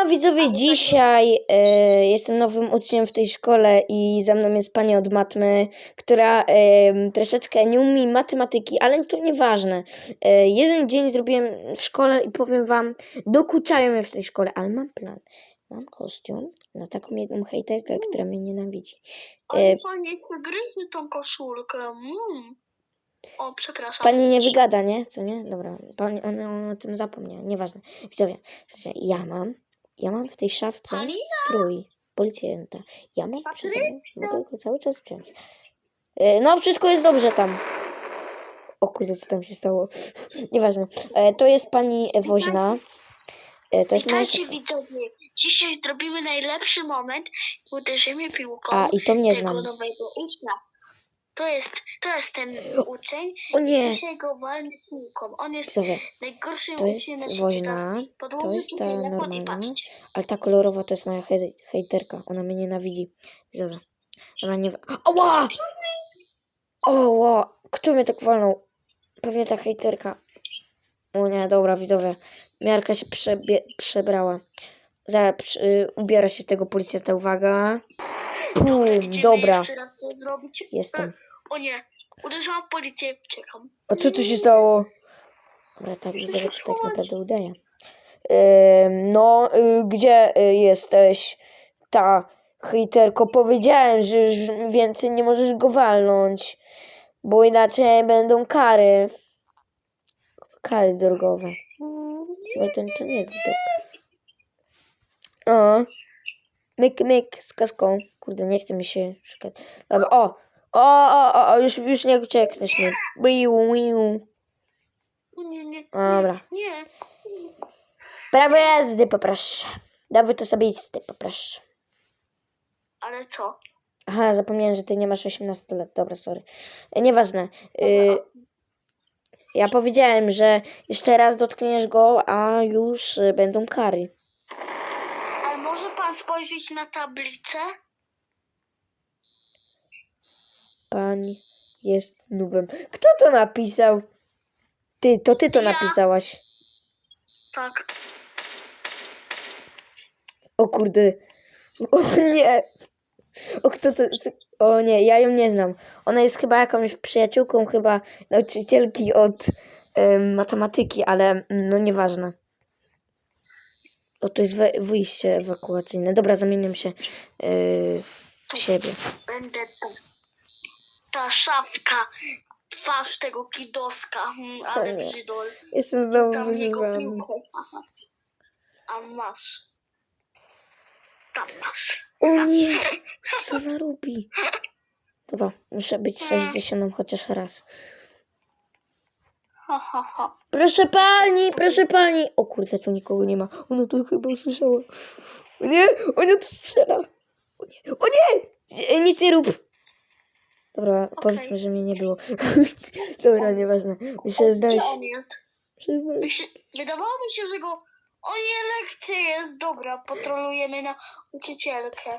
Siema widzowie, dzisiaj e, jestem nowym uczniem w tej szkole i za mną jest pani od matmy, która e, troszeczkę nie umie matematyki, ale to nieważne. E, jeden dzień zrobiłem w szkole i powiem wam, dokuczają mnie w tej szkole, ale mam plan. Mam kostium na taką jedną hejterkę, która mnie nienawidzi. Ale E, fajnie gryzie tą koszulkę. Mm. O, przepraszam. Pani nie wygada, nie? Co nie? Dobra, pani ona, ona o tym zapomniała, nieważne. Widzowie, słuchajcie, ja mam, ja mam w tej szafce Alina! strój policjanta. Ja mam przy sobie, mogę go cały czas wziąć. E, No, wszystko jest dobrze tam. O kurde, co tam się stało? Nieważne. E, To jest pani Woźna. E, To jest Witajcie widzowie. Dzisiaj zrobimy najlepszy moment. Uderzymy piłką A, i to mnie tego znam. nowego ucznia. To jest, to jest ten uczeń. O nie! Dzisiaj go walmy piłką. On jest Widzowie, najgorszym to jest uczniem na świecie. Woźna, Teraz to jest ta tutaj i normalna, patrzcie. ale ta kolorowa to jest moja hej, hejterka. Ona mnie nienawidzi. Widzowie, ona nie... Ała! O, kto mnie tak walnął? Pewnie ta hejterka. O nie, dobra, widzowie. Miarka się przebie- przebrała. Zaraz przy, y, ubiera się tego policjanta, uwaga. Pum, Idziemy dobra, jeszcze raz to zrobić. jestem. O nie. Uderzyłam w policję. Czekam. A co tu się stało? Dobra, tak, widzowie, to tak naprawdę udaje. Ym, no, y, gdzie y, jesteś? Ta hejterko, powiedziałem, że już więcej nie możesz go walnąć, bo inaczej będą kary. Kary drogowe. Słuchaj, to, to nie jest drog. O, myk, myk z kaską. Kurde, nie chce mi się szukać. Dobra, o, o, o, o, o już, już nie uciekniesz mi. Wiu, wiu. O nie, nie. Dobra. Nie. Prawo jazdy poproszę. Dawid osobisty poproszę. Ale co? Aha, zapomniałem, że ty nie masz 18 lat. Dobra, sorry. Nieważne. Y, ja powiedziałem, że jeszcze raz dotkniesz go, a już y, będą kary. Ale może pan spojrzeć na tablicę? Pani jest nubem. Kto to napisał? Ty, to ty to Ja. napisałaś. Tak. O kurde. O nie. O kto to... O nie, ja ją nie znam. Ona jest chyba jakąś przyjaciółką chyba nauczycielki od em, matematyki, ale mm, no nieważne. O, to jest we, wyjście ewakuacyjne. Dobra, zamieniam się yy, w siebie. Będę tu. Ta szafka. Twarz tego kidoska. Hmm, ale nie. brzydol. Jestem znowu Tam jego wyzywany. piłką. Aha. A masz. Tam masz. O nie, co ona robi? Dobra, muszę być 60 chociaż raz. Ha, ha, ha. Proszę pani, proszę pani. O kurde, tu nikogo nie ma. Ona to chyba usłyszała. O nie, ona tu strzela. O nie, o nie! Nic nie rób. Dobra, powiedzmy, że mnie nie było. Dobra, nieważne. Muszę znaleźć. Myśl- Wydawało mi się, że go... O nie, lekcja jest. Dobra, potrolujemy na nauczycielkę.